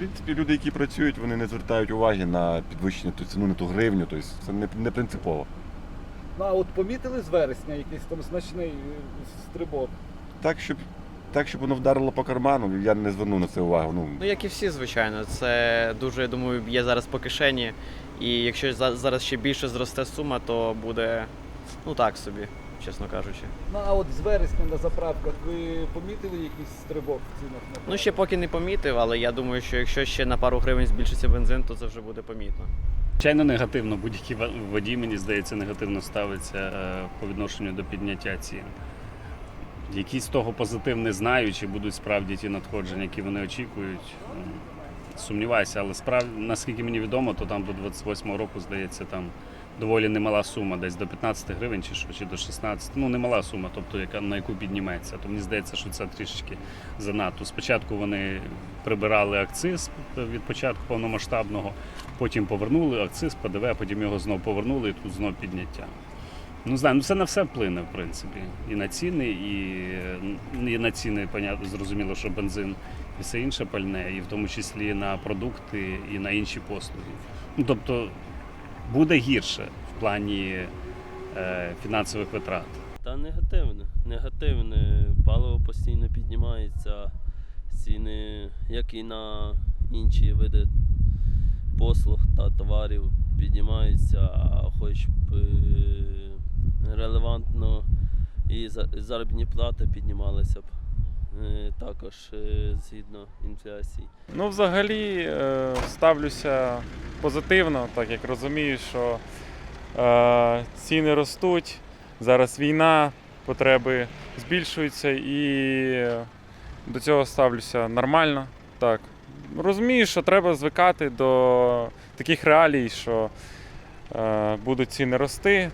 принципі, люди, які працюють, вони не звертають уваги на підвищення ту ціну на ту гривню, тобто це не, не принципово. Ну а от помітили з вересня якийсь там значний е, стрибок? Так, щоб, так, щоб воно вдарило по карману, я не зверну на це увагу. Ну, Ну, як і всі, звичайно, це дуже, я думаю, б'є зараз по кишені. І якщо за- зараз ще більше зросте сума, то буде ну так собі, чесно кажучи. Ну а от з вересня на заправках ви помітили якийсь стрибок в цінах на Ну ще поки не помітив, але я думаю, що якщо ще на пару гривень збільшиться бензин, то це вже буде помітно. Звичайно, негативно. Будь-який водій, мені здається, негативно ставиться е, по відношенню до підняття цін. З того позитив не знаю, чи будуть справді ті надходження, які вони очікують. Сумніваюся, але справ... наскільки мені відомо, то там до 28-го року, здається, там доволі немала сума, десь до 15 гривень чи що, чи до 16. Ну, немала сума, тобто яка, на яку підніметься. То мені здається, що це трішечки занадто. Спочатку вони прибирали акциз від початку повномасштабного, потім повернули акциз, ПДВ, потім його знову повернули і тут знову підняття. Ну, знаю, ну це на все вплине, в принципі. І на ціни, і, і на ціни, понятно, зрозуміло, що бензин і все інше пальне, і в тому числі на продукти і на інші послуги. Ну, тобто буде гірше в плані е, фінансових витрат. Та негативне. Негативне. Паливо постійно піднімається, ціни, як і на інші види послуг та товарів піднімаються, а хоч б е, релевантно і за- заробітні плати піднімалися б е, також е, згідно інфляції. Ну, взагалі ставлюся позитивно, так як розумію, що е, ціни ростуть, зараз війна, потреби збільшуються і до цього ставлюся нормально. Так. Розумію, що треба звикати до таких реалій, що е, будуть ціни рости,